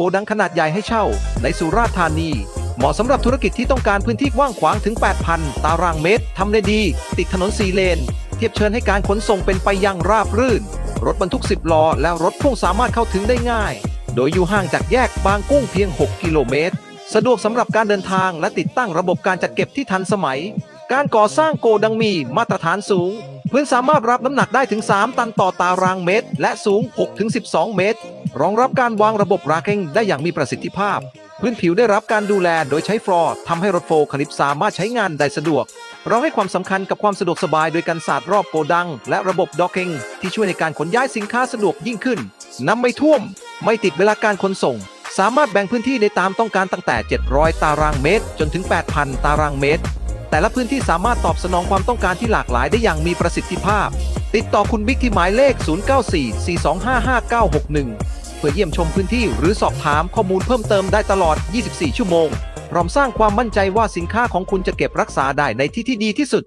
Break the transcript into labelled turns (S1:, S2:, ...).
S1: โกดังขนาดใหญ่ให้เช่า ในสุราษฎร์ธานี เหมาะสำหรับธุรกิจที่ต้องการพื้นที่กว้างขวางถึง 8,000 ตารางเมตรทำเลดี ติดถนนสีเลน เทียบเชิญให้การขนส่งเป็นไปอย่างราบรื่น รถบรรทุก 10 ล้อ และรถพ่วงสามารถเข้าถึงได้ง่าย โดยอยู่ห่างจากแยกบางกุ้งเพียง 6 กิโลเมตร สะดวกสำหรับการเดินทางและติดตั้งระบบการจัดเก็บที่ทันสมัย การก่อสร้างโกดังมีมาตรฐานสูง พื้นสามารถรับน้ำหนักได้ถึง 3 ตันต่อตารางเมตร และสูง 6-12 เมตร รองรับการวางระบบราเกงได้อย่างมีประสิทธิภาพ พื้นผิวได้รับการดูแลโดยใช้ฟลอร์ทำให้รถโฟล์คลิปสามารถใช้งานได้สะดวก เราให้ความสำคัญกับความสะดวกสบายโดยการสาดรอบโกดัง และระบบด็อกเกงที่ช่วยในการขนย้ายสินค้าสะดวกยิ่งขึ้นน้ำไม่ท่วม ไม่ติดเวลาการขนส่ง สามารถแบ่งพื้นที่ได้ตามต้องการตั้งแต่ 700 ตารางเมตร จนถึง 8,000 ตารางเมตร แต่ละพื้นที่สามารถตอบสนองความต้องการที่หลากหลายได้อย่างมีประสิทธิภาพ ติดต่อคุณบิ๊กที่หมายเลข 0944255961 เพื่อเยี่ยมชมพื้นที่หรือสอบถามข้อมูลเพิ่มเติมได้ตลอด 24 ชั่วโมง พร้อมสร้างความมั่นใจว่าสินค้าของคุณจะเก็บรักษาได้ในที่ที่ดีที่สุด